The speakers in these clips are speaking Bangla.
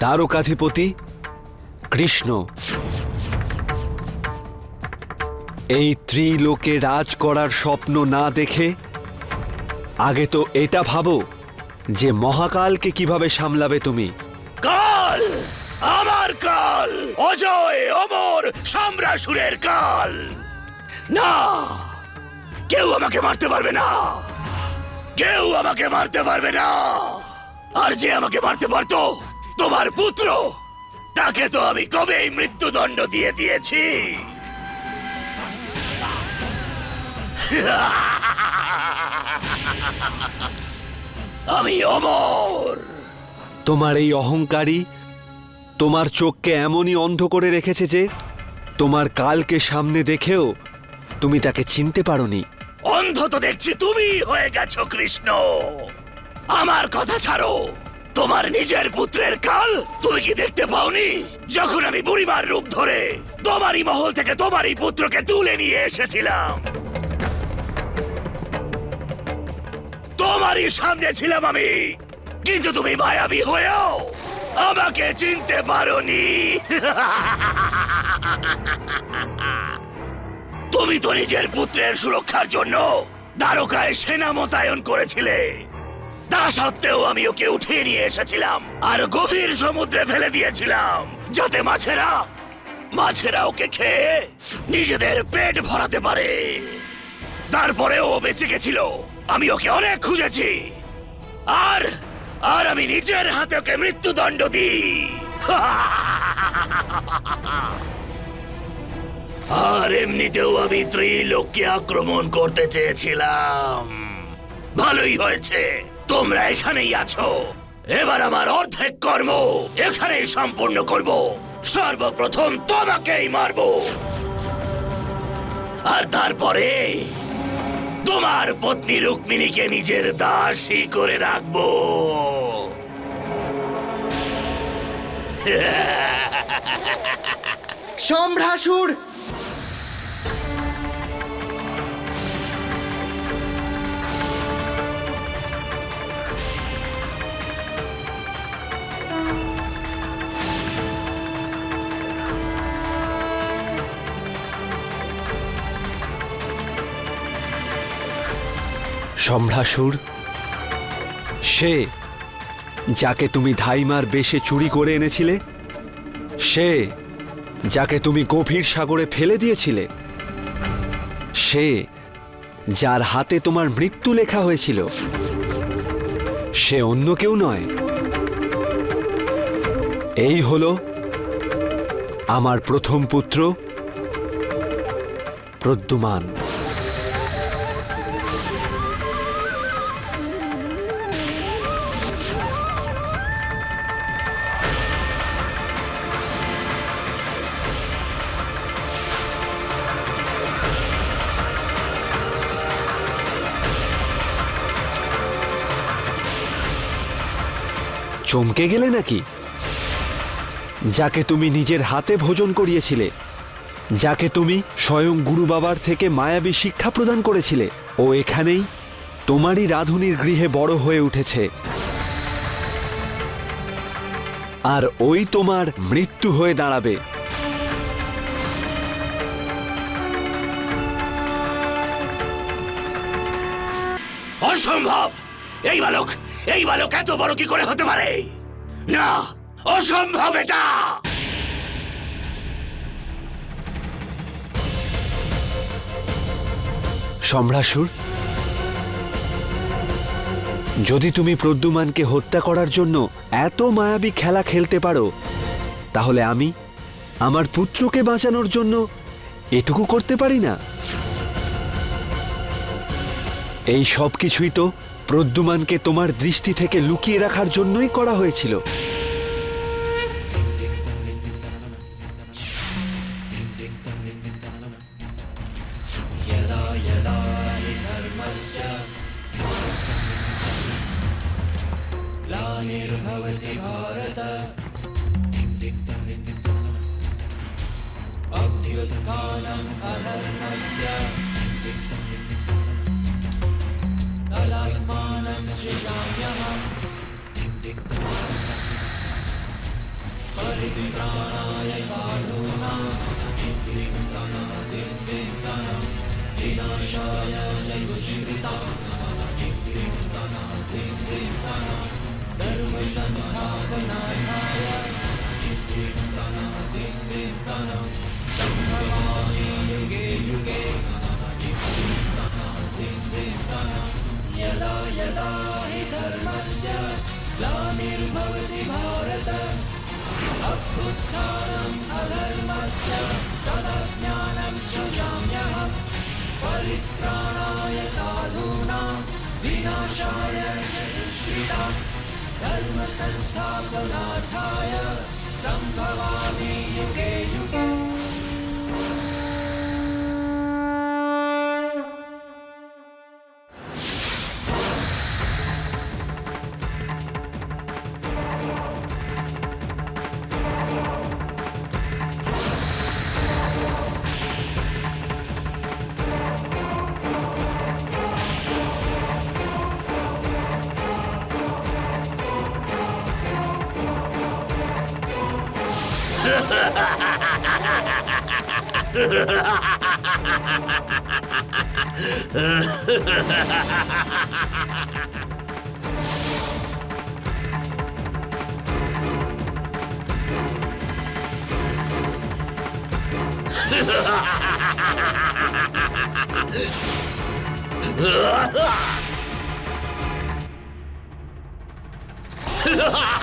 দ্বারকাধিপতি কৃষ্ণ। এই ত্রিলোকে রাজ করার স্বপ্ন না দেখে আগে তো এটা ভাবো যে মহাকালকে কীভাবে সামলাবে তুমি। কাল! আমার কাল! অজয়, অমর, সম্রাসুরের কাল! না! কেউ আমাকে মারতে পারবে না! কেউ আমাকে মারতে পারবে না! আর যে আমাকে মারতে পারতো তোমার পুত্র! তাকে তো আমি কবেই মৃত্যুদণ্ড দিয়ে দিয়েছি! আমি অমর! তোমার এই অহংকারী তোমার চোখকে এমনই অন্ধ করে রেখেছে যে তোমার কালকে সামনে দেখেও তুমি তাকে চিনতে পারোনি। অন্ধ তো দেখছি তুমি হয়ে গেছো কৃষ্ণ! আমার কথা ছাড়ো! তোমার নিজের পুত্রের কাল তুমি কি দেখতে পাওনি? যখন আমি বুড়িমার রূপ ধরে তোমারই মহল থেকে তোমারই পুত্রকে তুলে নিয়ে এসেছিলাম। তোমারই সামনে ছিলাম আমি। কিন্তু তুমি মায়াবী হয়েও আমাকে চিনতে পারোনি। তুমি তো নিজের পুত্রের সুরক্ষার জন্য দ্বারকায় সেনা মোতায়েন করেছিলে। তা সত্ত্বেও আমি ওকে উঠিয়ে নিয়ে এসেছিলাম। আর গভীর সমুদ্রে ফেলে দিয়েছিলাম, যাতে মাছেরা মাছেরা ওকে খেয়ে নিজেদের পেট ভরাতে পারে। তারপরে ও বেঁচে গেছিল। আমি ওকে অনেক খুঁজেছি। আর আর আমি নিজের হাতে ওকে মৃত্যুদণ্ড দিই। আর এমনিতেও আমি ত্রিলোককে আক্রমণ করতে চেয়েছিলাম। ভালোই হয়েছে। তোমরা এখানেই আছো। এবার আমার অর্ধেক কর্ম এখানেই সম্পূর্ণ করব। সর্বপ্রথম তোমাকেই মারব। আর তারপরে তোমার পত্নী রুক্মিণীকে নিজের দাসী করে রাখব। সম্ভ্রাসুর সম্ভ্রাসুর, সে যাকে তুমি ধাইমার বেশে চুরি করে এনেছিলে, সে যাকে তুমি গভীর সাগরে ফেলে দিয়েছিলে, সে যার হাতে তোমার মৃত্যু লেখা হয়েছিল, সে অন্য কেউ নয়। এই হলো আমার প্রথম পুত্র প্রদ্যুমান। চমকে গেলে নাকি? যাকে তুমি নিজের হাতে ভোজন করিয়েছিলে, যাকে তুমি স্বয়ং গুরু বাবার থেকে মায়াবী শিক্ষা প্রদান করেছিলে, ও এখানেই তোমারই রাধুনির গৃহে বড় হয়ে উঠেছে। আর ওই তোমার মৃত্যু হয়ে দাঁড়াবে। অসম্ভব! এই বালক এই বালক এত বড় কি করে হতে পারে? না, অসম্ভব এটা! সম্রাসুর যদি তুমি প্রদ্যুমানকে হত্যা করার জন্য এত মায়াবী খেলা খেলতে পারো, তাহলে আমি আমার পুত্রকে বাঁচানোর জন্য এটুকু করতে পারি না। এই সব কিছুই তো প্রদ্যুমানকে তোমার দৃষ্টি থেকে লুকিয়ে রাখার জন্যই করা হয়েছিল। यदा यदा हि धर्मस्य ग्लानिर्भवति भारत अभ्युत्थानम् अधर्मस्य तदज्ञानं सृजाम्यहम् परित्राणाय साधूनां विनाशाय श्रिता धर्मसंस्थापनाथाय सम्भवामि युगे युगे। Ha ha ha!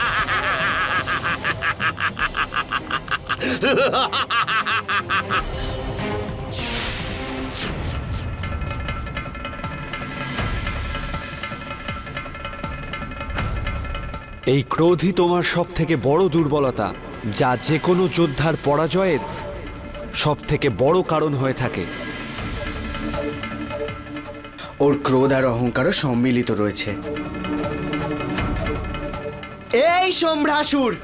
এই ক্রোধই তোমার সব থেকে বড় দুর্বলতা যা যে কোনো যোদ্ধার পরাজয়ের সব থেকে বড় কারণ হয়ে থাকে। ওর ক্রোধ আর অহংকারও সম্মিলিত রয়েছে। এই সম্ভ্রাসুর!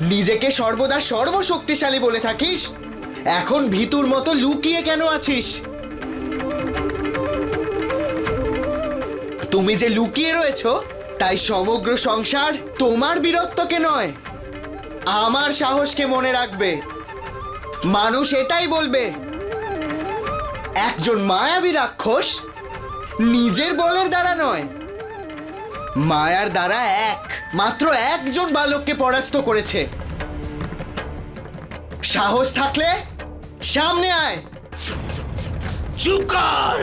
নিজেকে সর্বদা সর্বশক্তিশালী বলে থাকিস। এখন ভিতুর মতো লুকিয়ে কেন আছিস? তুমি যে লুকিয়ে রয়েছো, তাই সমগ্র সংসার তোমার বীরত্বকে নয়, আমার সাহসকে মনে রাখবে। মানুষ এটাই বলবে, একজন মায়াবী রাক্ষস নিজের বলের দ্বারা নয় মায়ার দ্বারা এক, মাত্র একজন বালককে পরাস্ত করেছে। সাহস থাকলে সামনে আয়। চুপ কর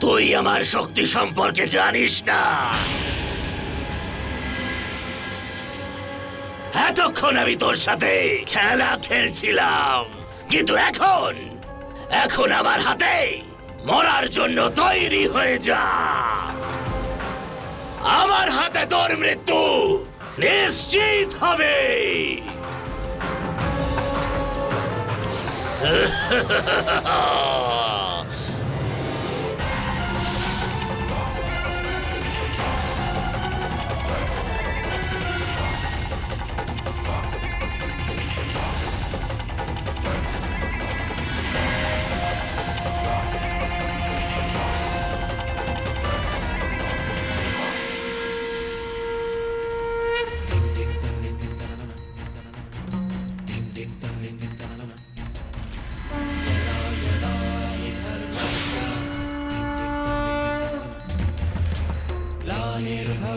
তুই আমার শক্তি সম্পর্কে জানিস না। এতক্ষণ আমি তোর সাথে খেলা খেলছিলাম, কিন্তু এখন এখন আমার হাতে মরার জন্য তৈরি হয়ে যা। আমার হাতে তোর মৃত্যু নিশ্চিত হবে।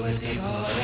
going deeper.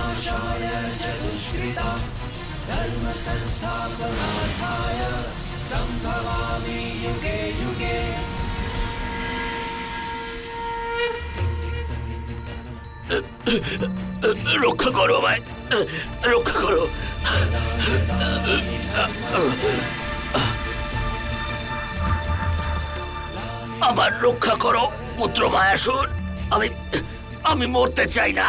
विनाशाय च धर्मसंस्थापनार्थाय सम्भवामि युगे युगे রক্ষা করো আমায়। রক্ষা করো। আমার রক্ষা করো, পুত্র মায়াসুর। আমি আমি মরতে চাই না।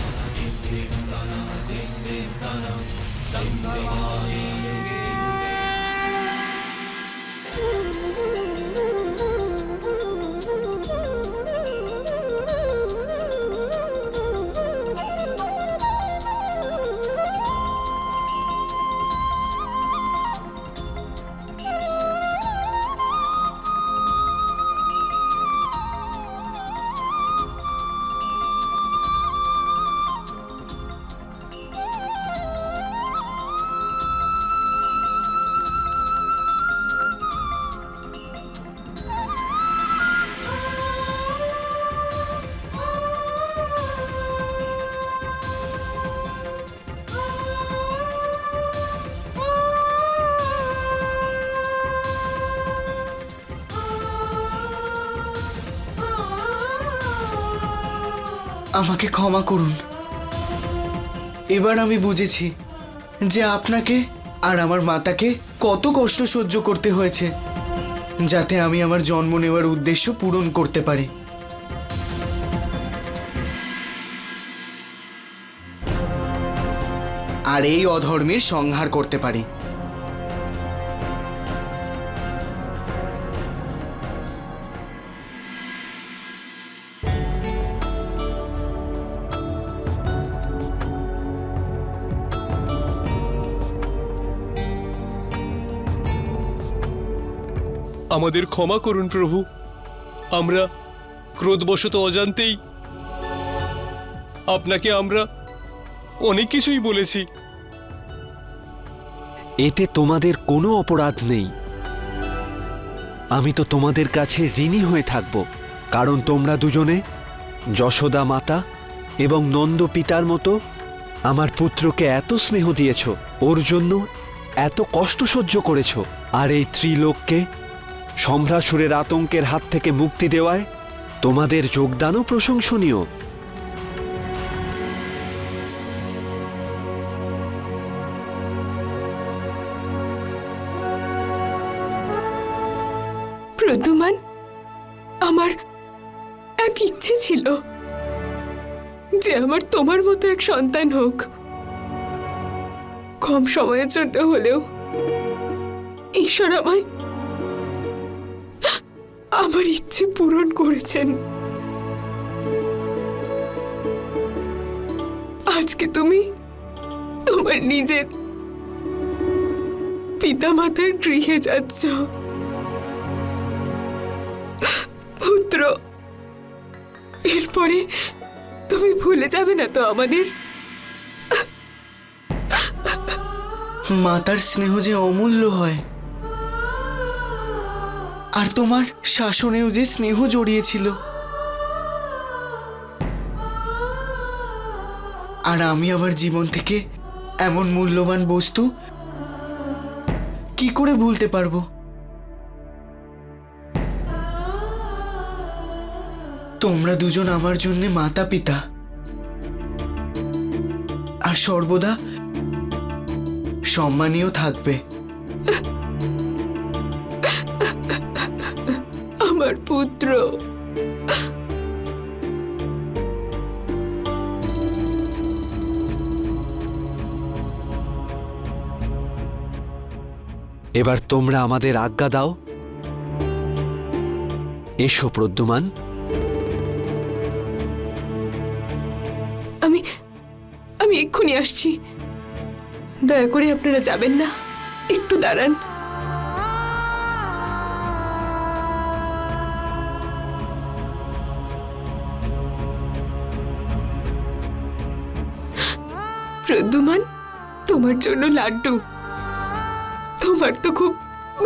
dim dana dim dim dana sim dana. আমাকে ক্ষমা করুন। এবার আমি বুঝেছি যে আপনাকে আর আমার মাতাকে কত কষ্ট সহ্য করতে হয়েছে, যাতে আমি আমার জন্ম নেওয়ার উদ্দেশ্য পূরণ করতে পারি। আর এই অধর্মের সংহার করতে পারি। আমাদের ক্ষমা করুন, প্রভু। আমরা ক্রোধবশত অজান্তেই আপনাকে আমরা অনেক কিছুই বলেছি। এতে তোমাদের কোনো অপরাধ নেই। আমি তো তোমাদের কাছে ঋণী হয়ে থাকব, কারণ তোমরা দুজনে যশোদা মাতা এবং নন্দ পিতার মতো আমার পুত্রকে এত স্নেহ দিয়েছ, ওর জন্য এত কষ্ট সহ্য করেছ, আর এই ত্রিলোককে সম্ভ্রাসুরের আতঙ্কের হাত থেকে মুক্তি দেওয়ায় তোমাদের যোগদানও প্রশংসনীয়। প্রদ্যুমান, আমার এক ইচ্ছে ছিল যে আমার তোমার মতো এক সন্তান হোক। কম সময়ের জন্য হলেও ঈশ্বর আমায় আমার ইচ্ছে পূরণ করেছেন। আজকে তুমি তোমার নিজের পিতামাতার গৃহে যাচ্ছ। পুত্র, এরপরে তুমি ভুলে যাবে না তো আমাদের? মাতার স্নেহ যে অমূল্য হয়। আর তোমার শাসনেও যে স্নেহ জড়িয়েছিল। আর আমি আমার জীবন থেকে এমন মূল্যবান বস্তু কি করে ভুলতে পারব? তোমরা দুজন আমার জন্য মাতা পিতা আর সর্বদা সম্মানীয় থাকবে। আমার পুত্র। এবার তোমরা আমাদের আজ্ঞা দাও। এসো প্রদ্যুমান। আমি আমি এক্ষুনি আসছি। দয়া করে আপনারা যাবেন না। একটু দাঁড়ান। জন্য লাড্ডু। তোমার তো খুব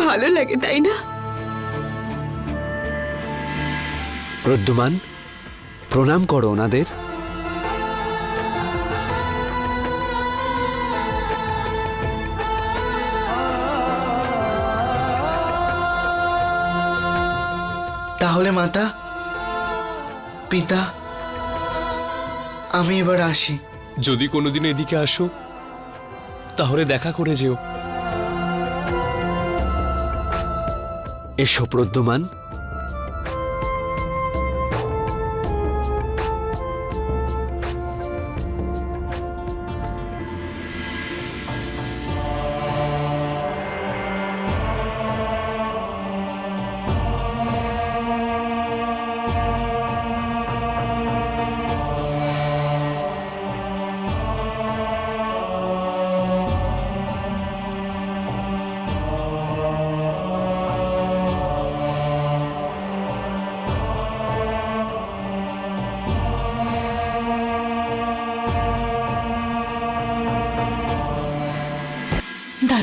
ভালো লাগে তাই না? প্রদ্যুমান প্রণাম করো ওনাদের। তাহলে মাতা পিতা আমি এবার আসি। যদি কোনোদিন এদিকে আসো তাহলে দেখা করে যেও। এসো প্রদ্যুমান।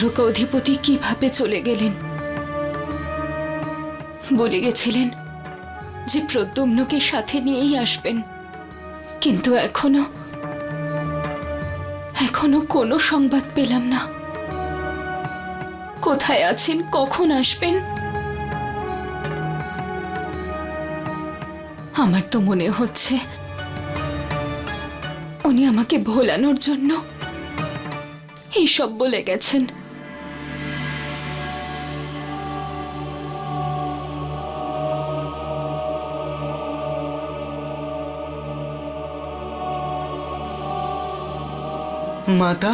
দ্বারকা অধিপতি কীভাবে চলে গেলেন? বলে গেছিলেন যে প্রদ্যুম্নকে সাথে নিয়েই আসবেন। কিন্তু এখনও এখনও কোনো সংবাদ পেলাম না। কোথায় আছেন, কখন আসবেন? আমার তো মনে হচ্ছে উনি আমাকে ভোলানোর জন্য এইসব বলে গেছেন। মাতা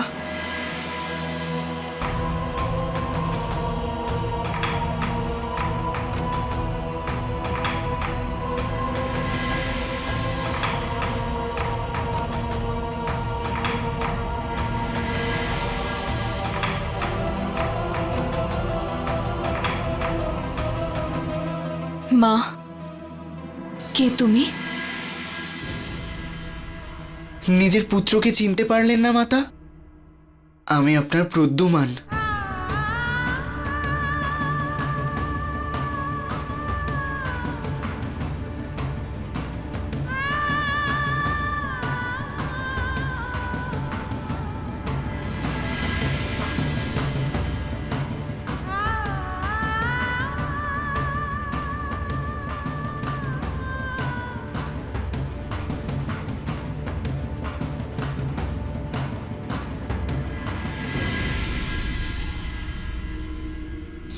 মা কে তুমি নিজের পুত্রকে চিনতে পারলেন না মাতা? আমি আপনার প্রদ্যুমান।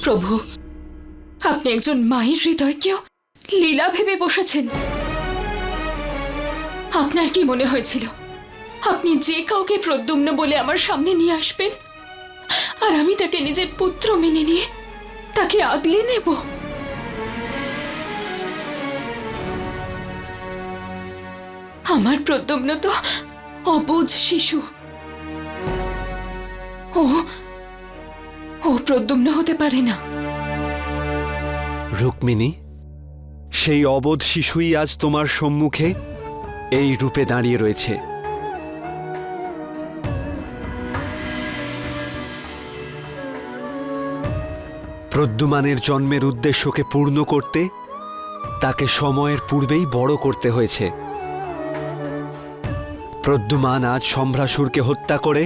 প্রভু, আপনি একজন মায়ের হৃদয়কেও লীলা ভেবে বসেছেন। আপনার কি মনে হয়েছিল? আপনি যে কাউকে প্রদ্যুম্ন বলে আমার সামনে নিয়ে আসবেন, আর আমি তাকে নিজের পুত্র মেনে নিয়ে তাকে আগলে নেব? আমার প্রদ্যুম্ন তো অবুঝ শিশু। ও ও প্রদ্যুম্ন হতে পারে না। রুক্মিণী, সেই অবোধ শিশুই আজ তোমার সম্মুখে এই রূপে দাঁড়িয়ে রয়েছে। প্রদ্যুমানের জন্মের উদ্দেশ্যকে পূর্ণ করতে তাকে সময়ের পূর্বেই বড় করতে হয়েছে। প্রদ্যুমান আজ সম্ভ্রাসুরকে হত্যা করে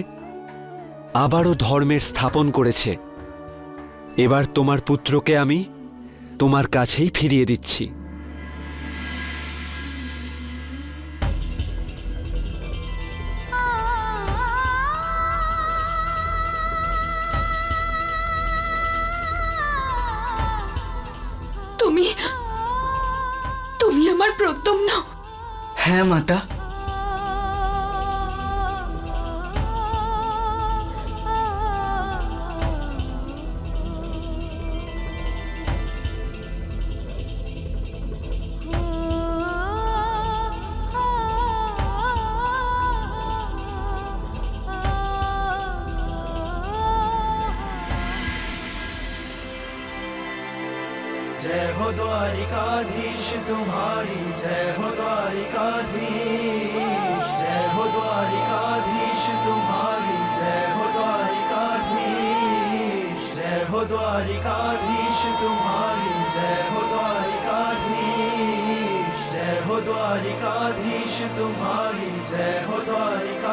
আবারও ধর্মের স্থাপন করেছে। এবার তোমার পুত্রকে আমি তোমার কাছেই ফিরিয়ে দিচ্ছি। তুমি তুমি আমার প্রদ্যুম্ন হ্যাঁ মাতা। द्वारिकाधीश तुम्हारी जय हो द्वारिकाधीश जय हो द्वारिकाधीश तुम्हारी जय हो द्वारिकाधीश जय हो द्वारिकाधीश तुम्हारी जय हो द्वारिकाधीश जय हो द्वारिकाधीश तुम्हारी जय हो द्वारिका